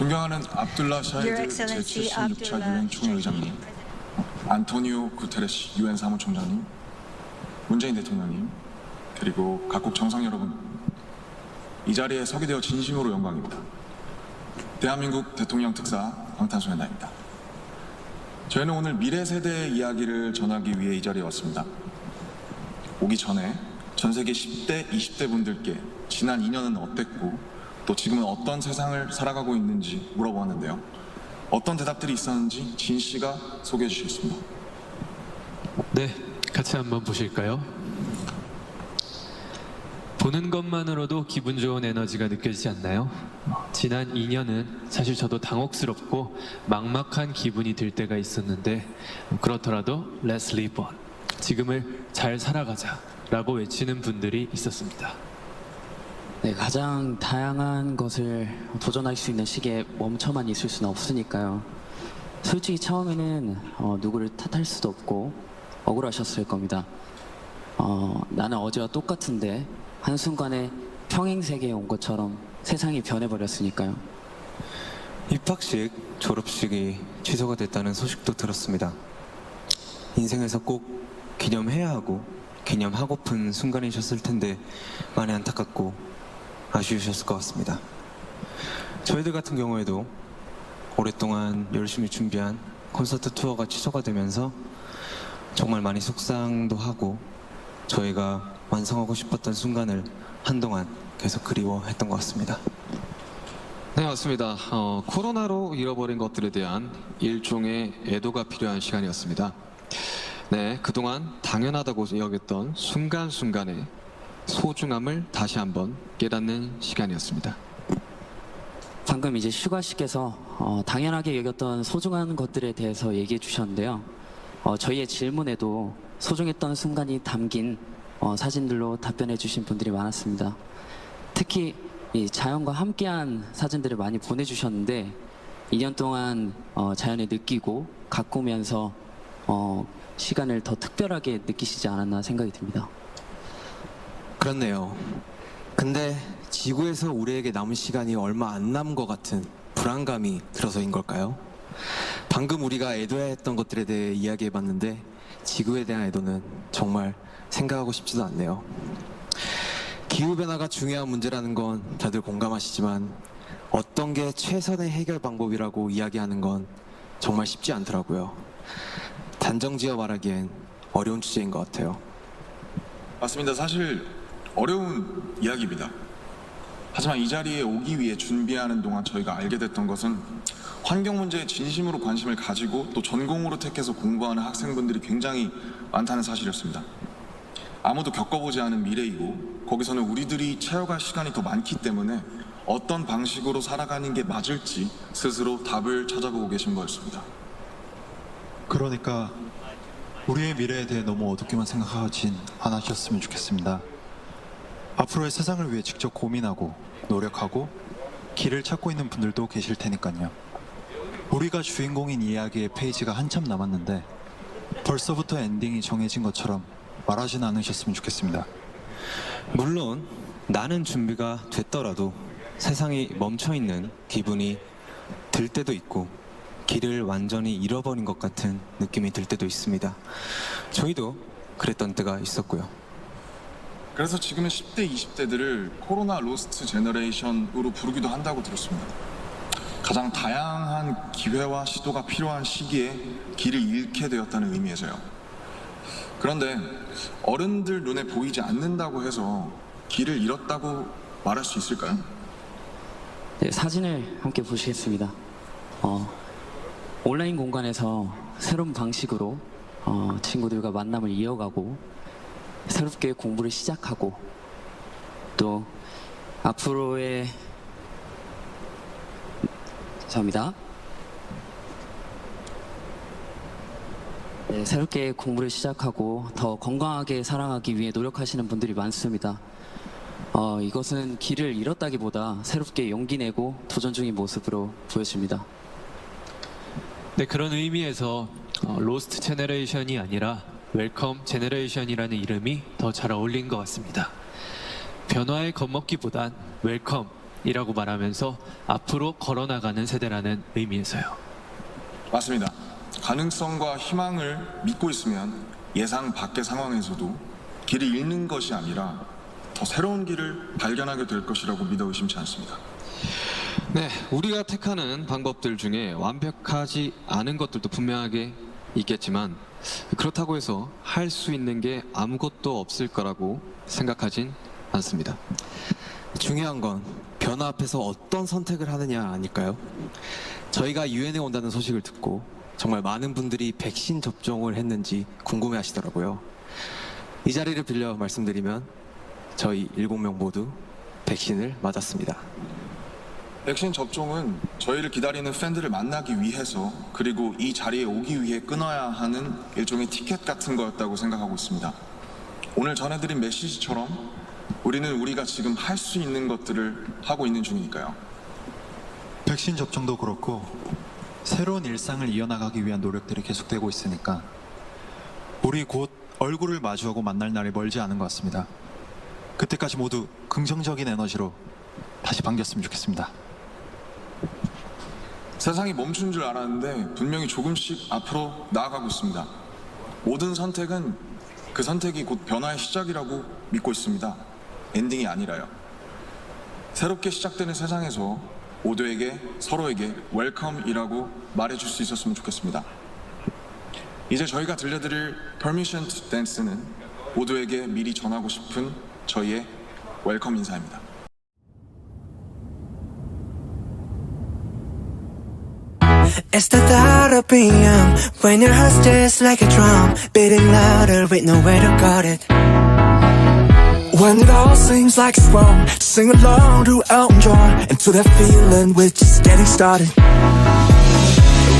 존경하는 압둘라 Excellency 제76차 Abdullah 유엔 총회의장님, 안토니오 구테레시 유엔 사무총장님, 문재인 대통령님, 그리고 각국 정상 여러분, 이 자리에 서게 되어 진심으로 영광입니다. 대한민국 대통령 특사 방탄소년단입니다. 저희는 오늘 미래 세대의 이야기를 전하기 위해 이 자리에 왔습니다. 오기 전에 전 세계 10대, 20대 분들께 지난 2년은 어땠고 또 지금은 어떤 세상을 살아가고 있는지 물어보았는데요. 어떤 대답들이 있었는지 진 씨가 소개해 주시겠습니다. 네, 같이 한번 보실까요? 보는 것만으로도 기분 좋은 에너지가 느껴지지 않나요? 지난 2년은 사실 저도 당혹스럽고 막막한 기분이 들 때가 있었는데 그렇더라도 Let's live on. 지금을 잘 살아가자 라고 외치는 분들이 있었습니다. 네, 가장 다양한 것을 도전할 수 있는 시기에 멈춰만 있을 수는 없으니까요. 솔직히 처음에는 어, 누구를 탓할 수도 없고 억울하셨을 겁니다. 어, 나는 어제와 똑같은데 한순간에 평행 세계에 온 것처럼 세상이 변해버렸으니까요. 입학식, 졸업식이 취소가 됐다는 소식도 들었습니다. 인생에서 꼭 기념해야 하고 기념하고픈 순간이셨을 텐데 많이 안타깝고 아쉬우셨을 것 같습니다. 저희들 같은 경우에도 오랫동안 열심히 준비한 콘서트 투어가 취소가 되면서 정말 많이 속상도 하고 저희가 완성하고 싶었던 순간을 한동안 계속 그리워했던 것 같습니다. 네, 맞습니다. 어, 코로나로 잃어버린 것들에 대한 일종의 애도가 필요한 시간이었습니다. 네, 그동안 당연하다고 여겼던 순간순간의 소중함을 다시 한번 깨닫는 시간이었습니다. 방금 이제 슈가 씨께서 어, 당연하게 여겼던 소중한 것들에 대해서 얘기해 주셨는데요. 어, 저희의 질문에도 소중했던 순간이 담긴 어, 사진들로 답변해 주신 분들이 많았습니다. 특히 이 자연과 함께한 사진들을 많이 보내주셨는데 2년 동안 어, 자연을 느끼고 가꾸면서 어, 시간을 더 특별하게 느끼시지 않았나 생각이 듭니다. 그렇네요. 근데 지구에서 우리에게 남은 시간이 얼마 안 남은 것 같은 불안감이 들어서인 걸까요? 방금 우리가 애도해야 했던 것들에 대해 이야기해 봤는데 지구에 대한 애도는 정말 생각하고 싶지도 않네요. 기후변화가 중요한 문제라는 건 다들 공감하시지만 어떤 게 최선의 해결 방법이라고 이야기하는 건 정말 쉽지 않더라고요. 단정지어 말하기엔 어려운 주제인 것 같아요. 맞습니다. 사실 어려운 이야기입니다. 하지만 이 자리에 오기 위해 준비하는 동안 저희가 알게 됐던 것은 환경 문제에 진심으로 관심을 가지고 또 전공으로 택해서 공부하는 학생분들이 굉장히 많다는 사실이었습니다. 아무도 겪어보지 않은 미래이고 거기서는 우리들이 채워갈 시간이 더 많기 때문에 어떤 방식으로 살아가는 게 맞을지 스스로 답을 찾아보고 계신 거였습니다. 그러니까 우리의 미래에 대해 너무 어둡게만 생각하진 않으셨으면 좋겠습니다. 앞으로의 세상을 위해 직접 고민하고 노력하고 길을 찾고 있는 분들도 계실 테니까요. 우리가 주인공인 이야기의 페이지가 한참 남았는데 벌써부터 엔딩이 정해진 것처럼 말하진 않으셨으면 좋겠습니다. 물론 나는 준비가 됐더라도 세상이 멈춰 있는 기분이 들 때도 있고 길을 완전히 잃어버린 것 같은 느낌이 들 때도 있습니다. 저희도 그랬던 때가 있었고요. 그래서 지금은 10대, 20대들을 코로나 로스트 제너레이션으로 부르기도 한다고 들었습니다. 가장 다양한 기회와 시도가 필요한 시기에 길을 잃게 되었다는 의미에서요. 그런데 어른들 눈에 보이지 않는다고 해서 길을 잃었다고 말할 수 있을까요? 네, 사진을 함께 보시겠습니다. 어, 온라인 공간에서 새로운 방식으로 어, 친구들과 만남을 이어가고 새롭게 공부를 시작하고 또 앞으로의 죄송합니다. 네, 새롭게 공부를 시작하고 더 건강하게 살아가기 위해 노력하시는 분들이 많습니다. 어, 이것은 길을 잃었다기보다 새롭게 용기 내고 도전 중인 모습으로 보여집니다. 네, 그런 의미에서 어, 로스트 제너레이션이 아니라 웰컴 제너레이션이라는 이름이 더 잘 어울린 것 같습니다. 변화에 겁먹기보단 웰컴, 이라고 말하면서 앞으로 걸어나가는 세대라는 의미에서요. 맞습니다. 가능성과 희망을 믿고 있으면 예상 밖의 상황에서도 길을 잃는 것이 아니라 더 새로운 길을 발견하게 될 것이라고 믿어 의심치 않습니다. 네, 우리가 택하는 방법들 중에 완벽하지 않은 것들도 분명하게 있겠지만 그렇다고 해서 할 수 있는 게 아무것도 없을 거라고 생각하진 않습니다. 중요한 건 변화 앞에서 어떤 선택을 하느냐 아닐까요? 저희가 유엔에 온다는 소식을 듣고 정말 많은 분들이 백신 접종을 했는지 궁금해 하시더라고요. 이 자리를 빌려 말씀드리면 저희 7명 모두 백신을 맞았습니다. 백신 접종은 저희를 기다리는 팬들을 만나기 위해서 그리고 이 자리에 오기 위해 끊어야 하는 일종의 티켓 같은 거였다고 생각하고 있습니다. 오늘 전해드린 메시지처럼 우리는 우리가 지금 할 수 있는 것들을 하고 있는 중이니까요. 백신 접종도 그렇고 새로운 일상을 이어나가기 위한 노력들이 계속되고 있으니까 우리 곧 얼굴을 마주하고 만날 날이 멀지 않은 것 같습니다. 그때까지 모두 긍정적인 에너지로 다시 반겼으면 좋겠습니다. 세상이 멈춘 줄 알았는데 분명히 조금씩 앞으로 나아가고 있습니다. 모든 선택은 그 선택이 곧 변화의 시작이라고 믿고 있습니다. 엔딩이 아니라요. 새롭게 시작되는 세상에서 모두에게 서로에게 웰컴이라고 말해줄 수 있었으면 좋겠습니다. 이제 저희가 들려드릴 Permission to Dance는 모두에게 미리 전하고 싶은 저희의 웰컴 인사입니다. It's the thought of being young When your heart's just like a drum Beating louder with nowhere to guard it. When it all seems like it's wrong Sing along to Elton John And that feeling we're just getting started.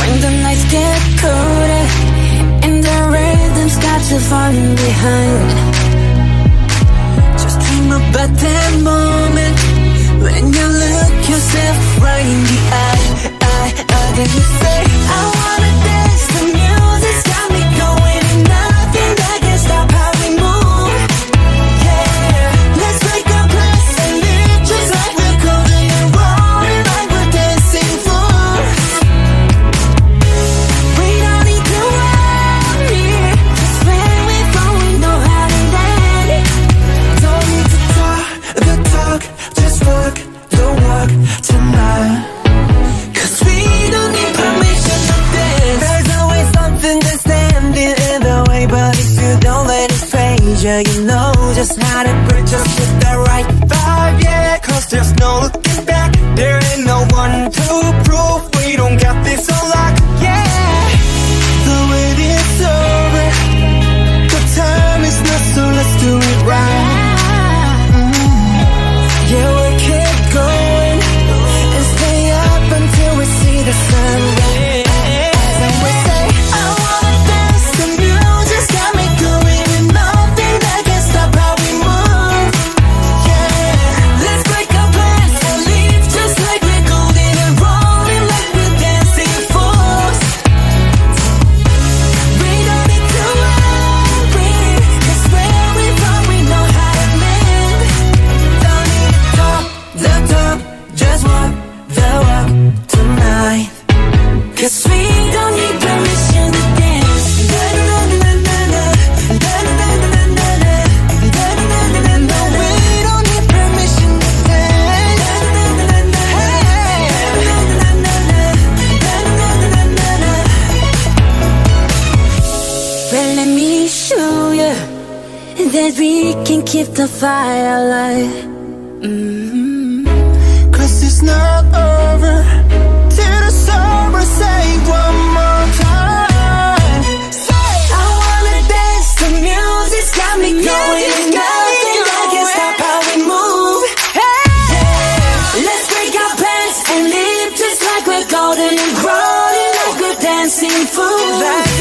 When the nights get colder and the rhythms got you falling behind, phase you know just how to put just Well, let me show you that we can keep the fire alive. Mm-hmm. Cause it's not over till the summer say one more time. Say, I wanna dance, the music's got me going. Nothing that can stop how we move. Let's break our plans and live just like we're golden and rolling like we're dancing fools.